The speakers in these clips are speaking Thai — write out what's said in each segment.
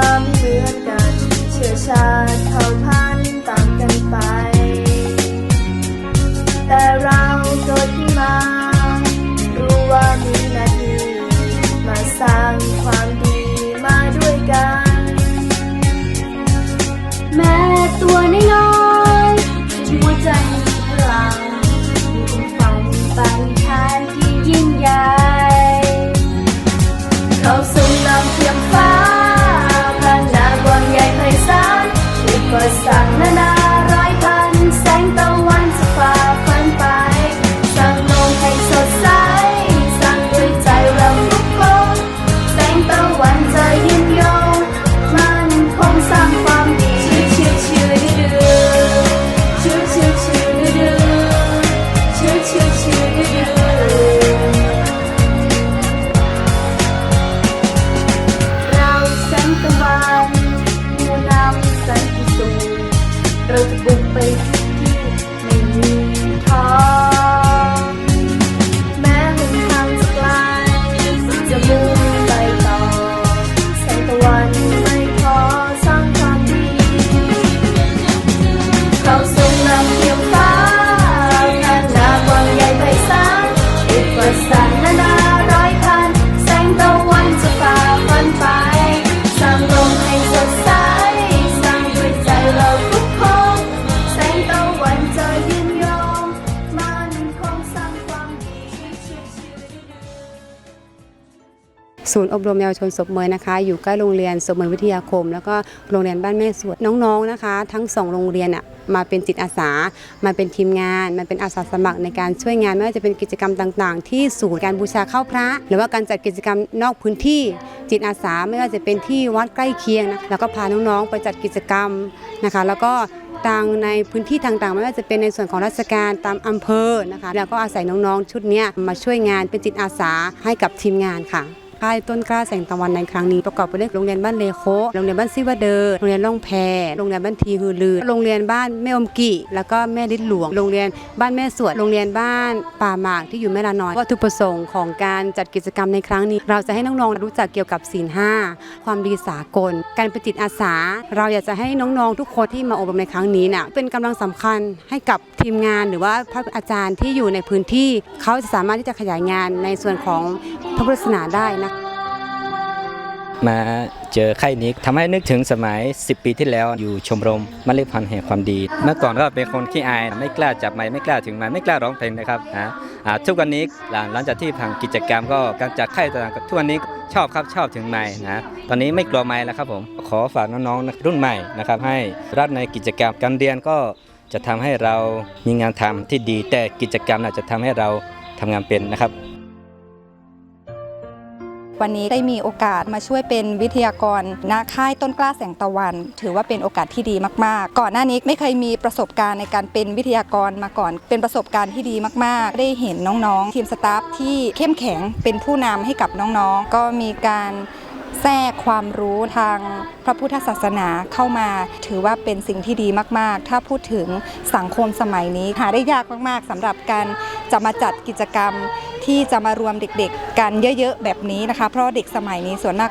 ไม่เหมือนกัน เชื้อชาติเผ่าพัน you. ศูนย์อบรมเยาวชนศพเมยนะคะ อยู่ใกล้โรงเรียนศพเมยวิทยาคม แล้วก็โรงเรียนบ้านแม่สวดน้องๆนะคะ ทั้งสองโรงเรียนอะมาเป็นจิตอาสา มาเป็นทีมงาน มาเป็นอาสาสมัครในการช่วยงานไม่ว่าจะเป็นกิจกรรมต่าง ๆ ที่ศูนย์การบูชาข้าวพระ หรือว่าการจัดกิจกรรมนอกพื้นที่จิตอาสาไม่ว่าจะเป็นที่วัดใกล้เคียงนะแล้วก็พาน้องๆไปจัดกิจกรรมนะคะ แล้วก็ต่างในพื้นที่ต่างๆไม่ว่าจะเป็นในส่วนของราชการตามอำเภอนะคะ แล้วก็อาศัยน้องๆชุดนี้มาช่วยงานเป็นจิตอาสาให้กับทีมงานค่ะ ค่ายต้นกล้าแสงตะวันในครั้งนี้ประกอบไปด้วยโรงเรียนบ้านเลโคโรงเรียนบ้านซิวเดอร์โรงเรียนล่องแพโรงเรียนบ้านทีฮือลือ โรงเรียนบ้านแม่อมกิแล้วก็แม่ลิดหลวง โรงเรียนบ้านแม่สวดโรงเรียนบ้านป่าหมากที่อยู่แม่ละน้อยวัตถุประสงค์ของการจัดกิจกรรมในครั้งนี้ เราจะให้น้องๆรู้จักเกี่ยวกับศีลห้าความดีสากล การเป็นจิตอาสา เราอยากจะให้น้องๆทุกคนที่มาอบรมในครั้งนี้น่ะเป็นกำลังสำคัญให้กับทีมงานหรือว่าพระอาจารย์ที่อยู่ในพื้นที่ เขาจะสามารถที่จะขยายงานในส่วนของ ระพุทธศาสนาได้นะมาเจอค่ายนี้ทำให้นึกถึงสมัย 10 ปีที่แล้วอยู่ชมรมมะลิพันธ์แห่งความดี เมื่อก่อนก็เป็นคนขี้อาย ไม่กล้าจับไม้ไม่กล้าถึงไม้ไม่กล้าร้องเพลงนะครับนะทุกวันนี้หลังจากที่ผ่านกิจกรรมก็การจัดค่ายต่างๆทุกวันนี้ชอบครับชอบถึงไม้นะตอนนี้ไม่กลัวไม้แล้วครับผมขอฝากน้องๆรุ่นใหม่นะครับให้รักในกิจกรรมการเรียนก็จะทำให้เรามีงานทำที่ดี แต่กิจกรรมน่ะจะทำให้เราทำงานเป็นนะครับ วันนี้ได้มีโอกาสมาช่วยเป็นวิทยากรณค่ายต้นกล้าแสงตะวัน ถือว่าเป็นโอกาสที่ดีมากๆ ก่อนหน้านี้ไม่เคยมีประสบการณ์ในการเป็นวิทยากรมาก่อน เป็นประสบการณ์ที่ดีมากๆ ได้เห็นน้องๆ ทีมสตาฟที่เข้มแข็งเป็นผู้นำให้กับน้องๆ ก็มีการแทรกความรู้ทางพระพุทธศาสนาเข้ามา ถือว่าเป็นสิ่งที่ดีมาก ๆ ถ้าพูดถึงสังคมสมัยนี้หาได้ยากมาก ๆสำหรับการจะมาจัดกิจกรรม ที่จะมารวมเด็กๆกันเยอะๆแบบนี้นะคะ เพราะเด็กสมัยนี้ส่วนมาก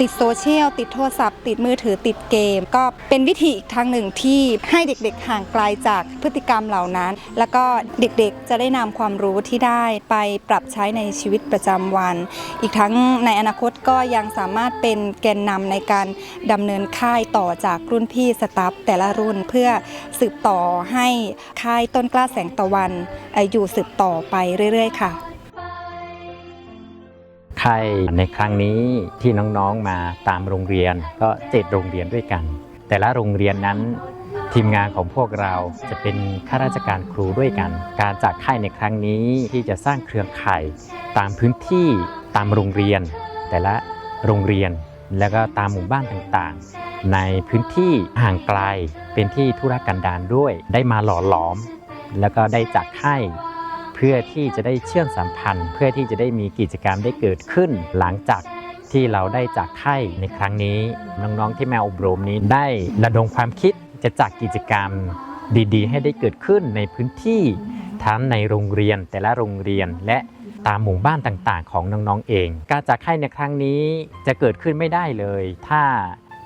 ติดโซเชียล ติดโทรศัพท์ ติดมือถือติดเกม ก็เป็นวิธีอีกทางหนึ่งที่ให้เด็กๆห่างไกลจากพฤติกรรมเหล่านั้น แล้วก็เด็กๆจะได้นำความรู้ที่ได้ไปปรับใช้ในชีวิตประจำวัน อีกทั้งในอนาคตก็ยังสามารถเป็นแกนนำในการดำเนินค่ายต่อจากรุ่นพี่สตาฟแต่ละรุ่นเพื่อสืบต่อให้ค่ายต้นกล้าแสงตะวันอยู่สืบต่อไปเรื่อยๆ ค่ะ ค่ายในครั้งนี้ที่น้องๆมาตามโรงเรียนก็เจ็ดโรงเรียนด้วยกัน แต่ละโรงเรียนนั้นทีมงานของพวกเราจะเป็นข้าราชการครูด้วยกัน การจากค่ายในครั้งนี้ที่จะสร้างเครือข่ายตามพื้นที่ตามโรงเรียน แต่ละโรงเรียนแล้วก็ตามหมู่บ้านต่างๆ ในพื้นที่ห่างไกลเป็นที่ธุรกันดารด้วย ได้มาหล่อหลอม แล้วก็ได้จากค่าย เพื่อที่จะได้เชื่อมสัมพันธ์ เพื่อที่จะได้มีกิจกรรมได้เกิดขึ้น หลังจากที่เราได้จากค่ายในครั้งนี้น้องๆที่มาอบรมนี้ได้ระดมความคิดจะจัดกิจกรรมดีๆ ให้ได้เกิดขึ้นในพื้นที่ทั้งในโรงเรียนแต่ละโรงเรียนและตามหมู่บ้านต่างๆ ของน้องๆเอง การจากค่ายในครั้งนี้จะเกิดขึ้นไม่ได้เลย ถ้า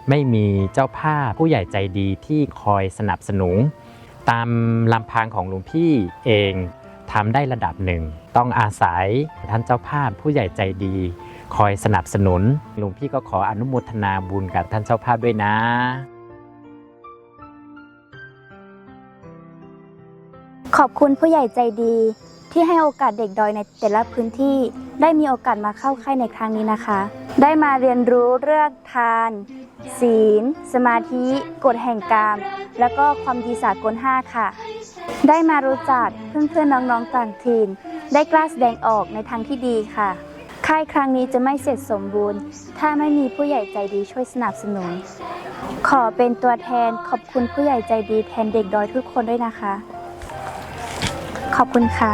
ไม่มีเจ้าภาพผู้ใหญ่ใจดีที่คอยสนับสนุนตามลำพังของหลวงพี่เอง ทำได้ระดับหนึ่ง ต้องอาศัยท่านเจ้าภาพผู้ใหญ่ใจดี คอยสนับสนุนหลวงพี่ก็ขออนุโมทนาบุญกับท่านเจ้าภาพด้วยนะขอบคุณผู้ใหญ่ใจดี ที่ให้โอกาสเด็กดอยในแต่ละพื้นที่ ได้มีโอกาสมาเข้าค่ายในครั้งนี้นะคะ ได้มาเรียนรู้เรื่องทาน ศีล สมาธิ กฎแห่งกรรม แล้วก็ความดีสากล5ค่ะ ได้มารู้จักเพื่อนๆน้องๆต่างถิ่นได้กล้าแสดงออกในทางที่ดีค่ะ ค่ายครั้งนี้จะไม่เสร็จสมบูรณ์ ถ้าไม่มีผู้ใหญ่ใจดีช่วยสนับสนุน ขอเป็นตัวแทนขอบคุณผู้ใหญ่ใจดีแทนเด็กดอยทุกคนด้วยนะคะ ขอบคุณค่ะ